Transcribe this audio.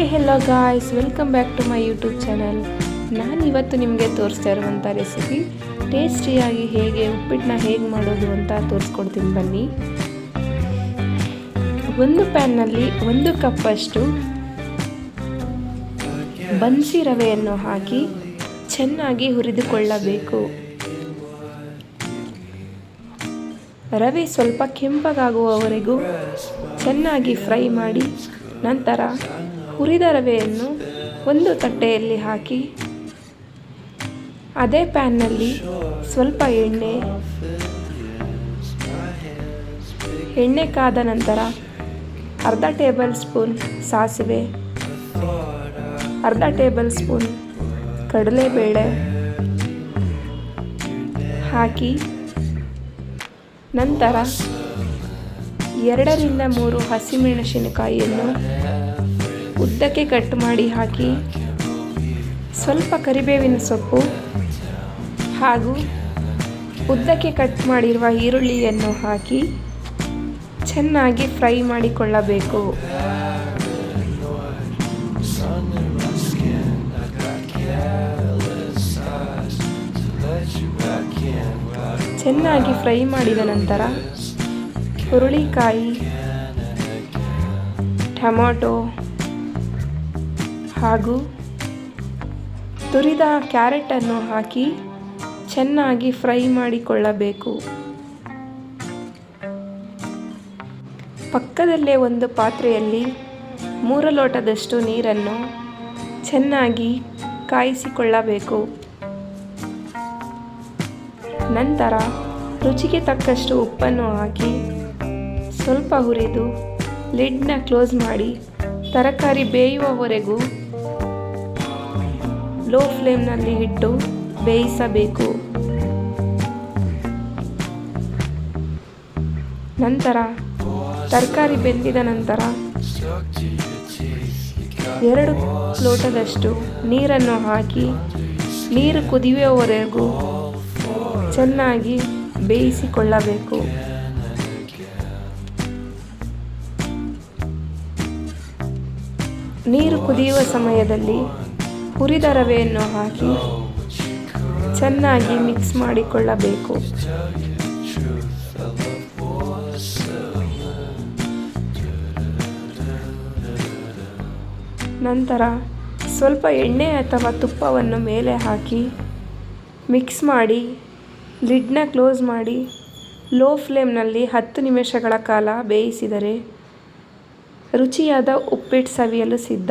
Hi hello guys welcome back to my YouTube channel ನಾನು ಇವತ್ತು ನಿಮಗೆ ತೋರಿಸ್ತಾ ಇರುವಂಥ ರೆಸಿಪಿ ಟೇಸ್ಟಿಯಾಗಿ ಹೇಗೆ ಉಪ್ಪಿಟ್ಟನ್ನ ಹೇಗೆ ಮಾಡೋದು ಅಂತ ತೋರಿಸ್ಕೊಡ್ತೀನಿ ಬನ್ನಿ. ಒಂದು ಪ್ಯಾನ್ನಲ್ಲಿ ಒಂದು ಕಪ್ಪಷ್ಟು ಬನ್ಸಿ ರವೆಯನ್ನು ಹಾಕಿ ಚೆನ್ನಾಗಿ ಹುರಿದುಕೊಳ್ಳಬೇಕು. ರವೆ ಸ್ವಲ್ಪ ಕೆಂಪಗಾಗುವವರೆಗೂ ಚೆನ್ನಾಗಿ ಫ್ರೈ ಮಾಡಿ ನಂತರ ಹುರಿದ ರವೆಯನ್ನು ಒಂದು ತಟ್ಟೆಯಲ್ಲಿ ಹಾಕಿ, ಅದೇ ಪ್ಯಾನ್ನಲ್ಲಿ ಸ್ವಲ್ಪ ಎಣ್ಣೆ ಎಣ್ಣೆ ಕಾದ ನಂತರ ಅರ್ಧ ಟೇಬಲ್ ಸ್ಪೂನ್ ಸಾಸಿವೆ, ಅರ್ಧ ಟೇಬಲ್ ಸ್ಪೂನ್ ಕಡಲೆಬೇಳೆ ಹಾಕಿ, ನಂತರ ಎರಡರಿಂದ ಮೂರು ಹಸಿಮೆಣಸಿನಕಾಯಿಯನ್ನು ಉದ್ದಕ್ಕೆ ಕಟ್ ಮಾಡಿ ಹಾಕಿ, ಸ್ವಲ್ಪ ಕರಿಬೇವಿನ ಸೊಪ್ಪು ಹಾಗೂ ಉದ್ದಕ್ಕೆ ಕಟ್ ಮಾಡಿರುವ ಈರುಳ್ಳಿಯನ್ನು ಹಾಕಿ ಚೆನ್ನಾಗಿ ಫ್ರೈ ಮಾಡಿಕೊಳ್ಳಬೇಕು. ಚೆನ್ನಾಗಿ ಫ್ರೈ ಮಾಡಿದ ನಂತರ ಹುರುಳಿಕಾಯಿ, ಟೊಮೊಟೊ ಹಾಗೂ ತುರಿದ ಕ್ಯಾರೆಟನ್ನು ಹಾಕಿ ಚೆನ್ನಾಗಿ ಫ್ರೈ ಮಾಡಿಕೊಳ್ಳಬೇಕು. ಪಕ್ಕದಲ್ಲೇ ಒಂದು ಪಾತ್ರೆಯಲ್ಲಿ ಮೂರು ಲೋಟದಷ್ಟು ನೀರನ್ನು ಚೆನ್ನಾಗಿ ಕಾಯಿಸಿಕೊಳ್ಳಬೇಕು. ನಂತರ ರುಚಿಗೆ ತಕ್ಕಷ್ಟು ಉಪ್ಪನ್ನು ಹಾಕಿ ಸ್ವಲ್ಪ ಹುರಿದು ಲಿಡ್ನ ಕ್ಲೋಸ್ ಮಾಡಿ ತರಕಾರಿ ಬೇಯುವವರೆಗೂ ಲೋ ಫ್ಲೇಮ್ನಲ್ಲಿ ಇಟ್ಟು ಬೇಯಿಸಬೇಕು. ನಂತರ ತರಕಾರಿ ಬೆಂದಿದ ನಂತರ ಎರಡು ಲೋಟದಷ್ಟು ನೀರನ್ನು ಹಾಕಿ ನೀರು ಕುದಿಯುವವರೆಗೂ ಚೆನ್ನಾಗಿ ಬೇಯಿಸಿಕೊಳ್ಳಬೇಕು. ನೀರು ಕುದಿಯುವ ಸಮಯದಲ್ಲಿ ಹುರಿದ ರವೆಯನ್ನು ಹಾಕಿ ಚೆನ್ನಾಗಿ ಮಿಕ್ಸ್ ಮಾಡಿಕೊಳ್ಳಬೇಕು. ನಂತರ ಸ್ವಲ್ಪ ಎಣ್ಣೆ ಅಥವಾ ತುಪ್ಪವನ್ನು ಮೇಲೆ ಹಾಕಿ ಮಿಕ್ಸ್ ಮಾಡಿ ಲಿಡ್ನ ಕ್ಲೋಸ್ ಮಾಡಿ ಲೋ ಫ್ಲೇಮ್ನಲ್ಲಿ ಹತ್ತು ನಿಮಿಷಗಳ ಕಾಲ ಬೇಯಿಸಿದರೆ ರುಚಿಯಾದ ಉಪ್ಪಿಟ್ಟು ಸವಿಯಲು ಸಿದ್ಧ.